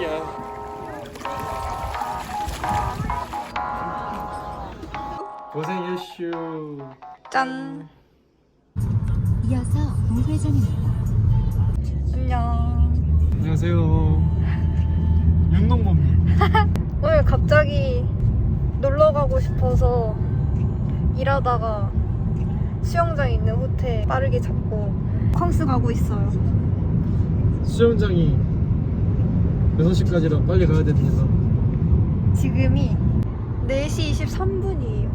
Ya. 고생했슈. 짠. 이어서 우회전입니다. 안녕. 안녕하세요. 윤동범님. 오늘 갑자기 놀러 가고 싶어서 일하다가 수영장 있는 호텔 빠르게 잡고 쾅스 가고 있어요. 수영장이 6시까지라 빨리 가야 됩니다. 지금이 4시 23분이에요.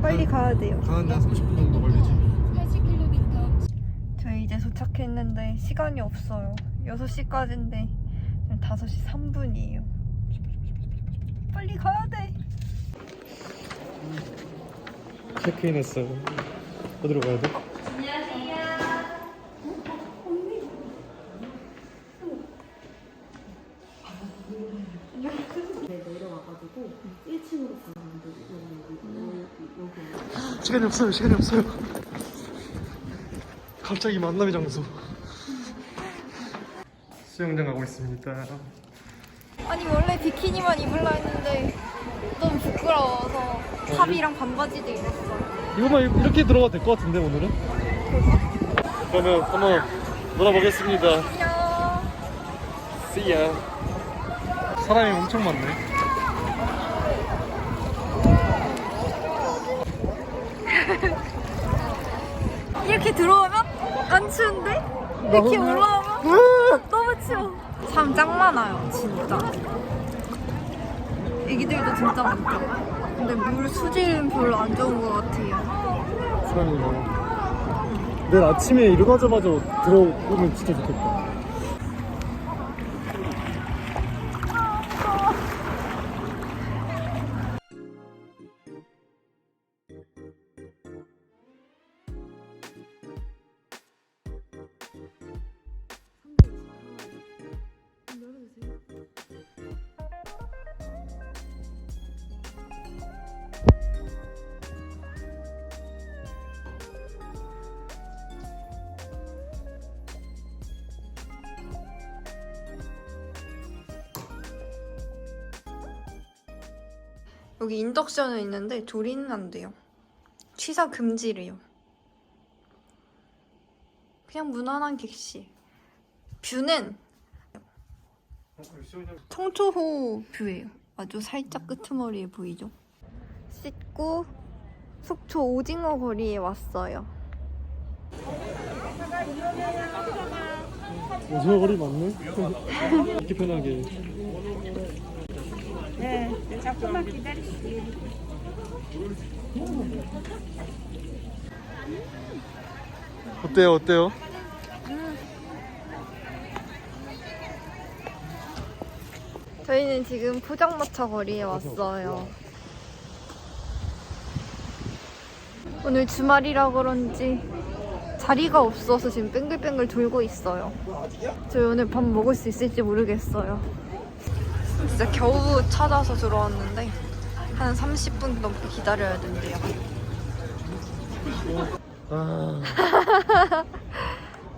빨리 가야 돼요. 가는데 한 30분 정도 걸리지. 80km 저희 이제 도착했는데 시간이 없어요. 6시까지인데 지금 5시 3분이에요. 빨리 가야 돼. 체크인 했어요. 어디로 가야 돼? 시간이 없어요. 시간이 없어요. 갑자기 만남의 장소. 수영장 가고 있습니다. 아니 원래 비키니만 입으려 했는데 너무 부끄러워서 탑이랑 반바지도 입었어요. 이거만 이- 이렇게 들어가도 될 것 같은데 오늘은? 그러면 한번 놀아보겠습니다. 안녕. See ya. 사람이 엄청 많네. 이렇게 들어오면 안 추운데? 이렇게 올라오면 너무 추워. 사람 짱 많아요, 진짜. 애기들도 진짜 많죠. 근데 물 수질은 별로 안 좋은 것 같아요. 많아. 내일 아침에 일어나자마자 들어오면 진짜 좋겠다. 여기 인덕션은 있는데 조리는 안 돼요. 취사 금지래요. 그냥 무난한 객실. 뷰는 청초호 뷰예요. 아주 살짝 끄트머리에 보이죠? 씻고 속초 오징어 거리에 왔어요. 오징어 거리 맞네? 이렇게 편하게. 네, 조금만 기다리시길. 어때요? 어때요? 저희는 지금 포장마차 거리에 왔어요. 오늘 주말이라 그런지 자리가 없어서 지금 뱅글뱅글 돌고 있어요. 저희 오늘 밥 먹을 수 있을지 모르겠어요. 진짜 겨우 찾아서 들어왔는데 한 30분 넘게 기다려야 된대요. 아,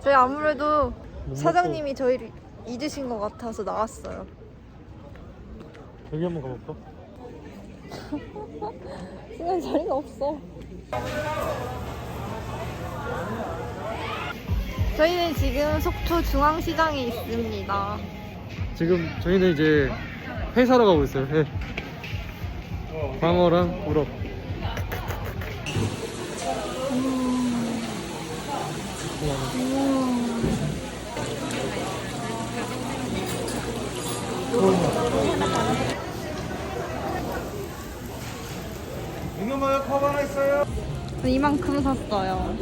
저희 아무래도 못 사장님이 저희를 잊으신 것 같아서 나왔어요. 여기 한번 가볼까? 시간 자리가 없어. 저희는 지금 속초 중앙시장에 있습니다. 지금 저희는 이제 회 사러 가고 있어요. 회. 광어랑 우럭. 이놈의 컵 하나 있어요. 이만큼 샀어요.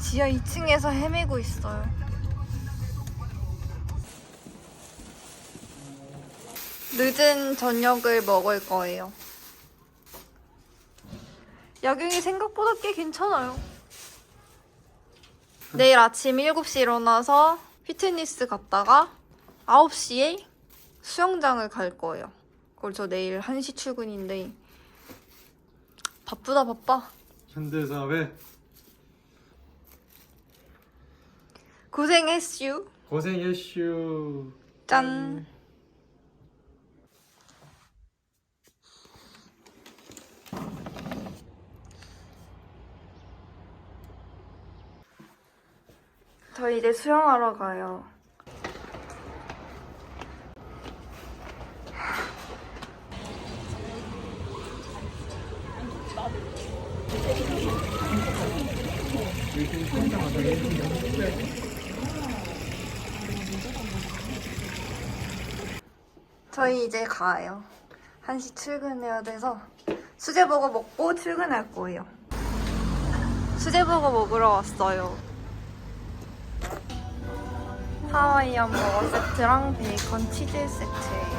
지하 2층에서 헤매고 있어요. 늦은 저녁을 먹을 거예요. 야경이 생각보다 꽤 괜찮아요. 내일 아침 7시 일어나서 피트니스 갔다가 9시에 수영장을 갈 거예요. 그걸 저 내일 1시 출근인데 바쁘다 바빠. 현대사회. 고생했슈. 고생했슈. 짠. 저 이제 수영하러 가요. 저희 이제 가요. 1시 출근해야 돼서 수제버거 먹고 출근할 거예요. 수제버거 먹으러 왔어요. 하와이안 버거 세트랑 베이컨 치즈 세트예요.